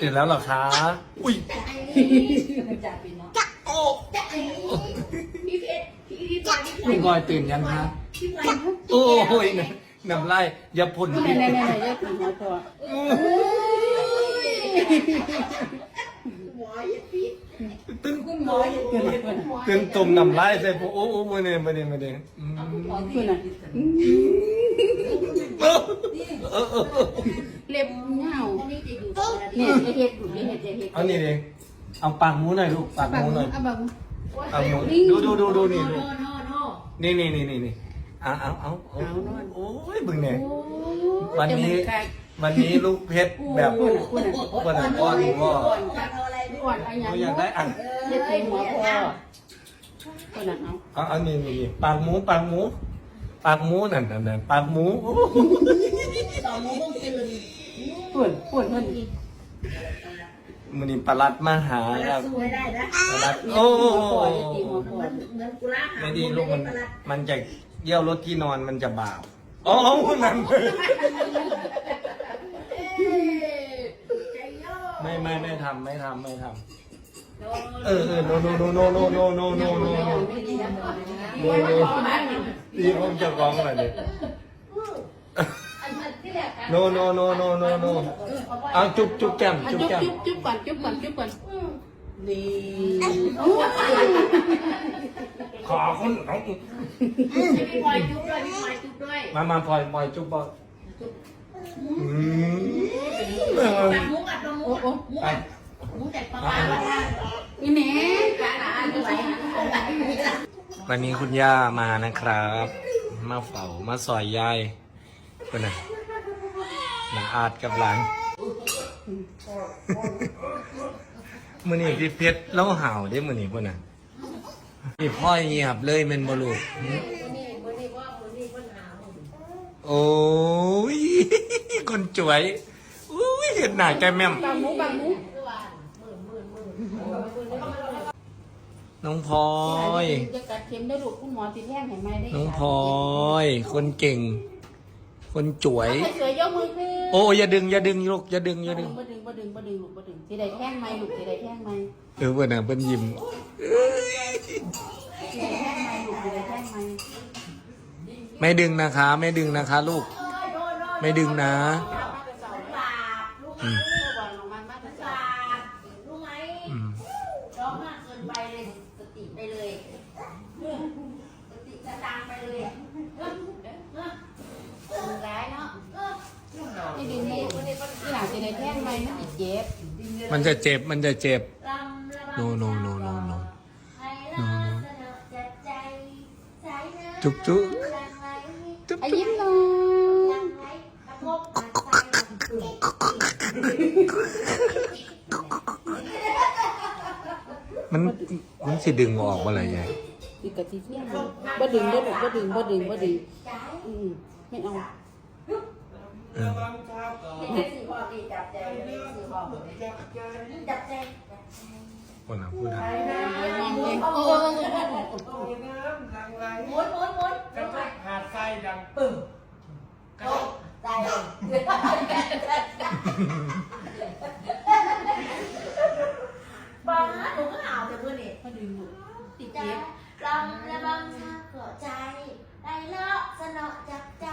ตื่นแล้วหรอคะ อุ้ยโอ้ลุบอยตื่นยังคะโอ้โหนะน้ำลายอย่าพ่นพิษเนี่ยเนี่ยเนี่ยถึงหัวตัวตึงคุณหมอตึงตุ่มน้ำลายใส่ผมโอ้โหมาเนี่ยมาเนี่ยมาเนี่ยเล็บเหงา นี่จะอยู่ตรงนั้นเนี่ยจะเห็ดอยู่เนี่ยจะเห็ดเอานี่ดิเอาปากหมูหน่อยลูกปากหมูหน่อยเอาแบบเอาหมูดูดูดูดูนี่โน่ลูกโน่โน่นี่นี่นี่นี่นี่เอาเอาเอาเอาโอ้ยบึงเนี่ยโอ้วันนี้วันนี้ลูกเพชรแบบคุณคุณอะวันอ่อนพ่อเอาอะไรอ่อนอะไรเขาอยากได้อะเล็บเต็มหัวพ่อคุณอะเอาเอาเอานี่นี่นี่ปากหมูปากหมูปากหมูนั่นนั่นนั่นปากหมูโอ้ต่อหมูต้องกินเลยคุณคุณคุณมัน นี่ปลาลัดมาหาครับสู้ไม่ได้นะปลาลัดโอ้หัวพ่อจะตีหัวพ่อเหมือนกุล่าหาไม่ดีลูกมันมันจะเยี่ยวรถที่นอนมันจะบาปอ๋อนั่นไม่ไม่ไม่ทำไม่ทำไม่ทำเออเออโนโนโนโนโนโนโนโนโนโนโนโนตีผมจะร้องอะไรเนี่ย โนโนโนโนโนโนเอาจุ๊บจุ๊บแก้มจุ๊จุ๊บบแก้มจุ๊บจุ๊บก่อนจุ๊บก่อนจุ๊บก่อนดีขอคนเอาพี่พลอยจุ๊บด้วยพี่พลอยจุ๊บด้วยมามาพลอยพลอยจุ๊บบ่อืมเออตัดมุกอัดตรงมุกมุกไปมุกแต่ปลาปลานี่แม่ปลาปลาดูไว้วันนี้คุณย่ามานะครับ มาเฝ้ามาซอยยายเป็นไง หลานอาดกับหลานมือนี่พี่เพชรเล่าห่าวได้มือนี่พ่นน่ะนี่พ่อเงียบเลยแมันบลูกโอ้ยคนจวยอุ้ยเห็นหน้าแกแม่มบางหมูบางหมูน้องพลอยจะกัดเข็มได้ลูกคุณหมอติดแท่งเห็นไหมได้น้องพลอย คนเก่ง คนจวยใครสวยยกมือขึ้นโอ้อย่าดึงอย่าดึงลูกอย่าดึงอย่าดึงบ่ดึงบ่ดึงบ่ดึงลูกบ่ดึงสิได้แท่งไหมลูกสิได้แท่งไหมเออเพื่อนน่ะเพื่อนยิ้มสิได้แท่งไหมลูกสิได้แท่งไหมไม่ดึงนะคะ ไม่ดึงนะคะ ลูก ไม่ดึงนะอืมวางลงม มันจะเจ็บมันจะเจ็บ no no no no no จุ๊บจุ๊บจุ๊บยิ้มลงมันมันสิดึงออกมาเลยไงดึงกทิที่บ่ดึงได้บ่ดึงบ่ดึงบ่ดึงไม่เอา คนอะพูดน้ำลังไหนหมุนหมุนกระจกหาดทรายดังปึ้งกระจกใจบางนะหนูก็วแต่เพื่อนเอกพอดีหมดติดเจลำและบางชาเกาะใจได้เลาะสนอจากใจ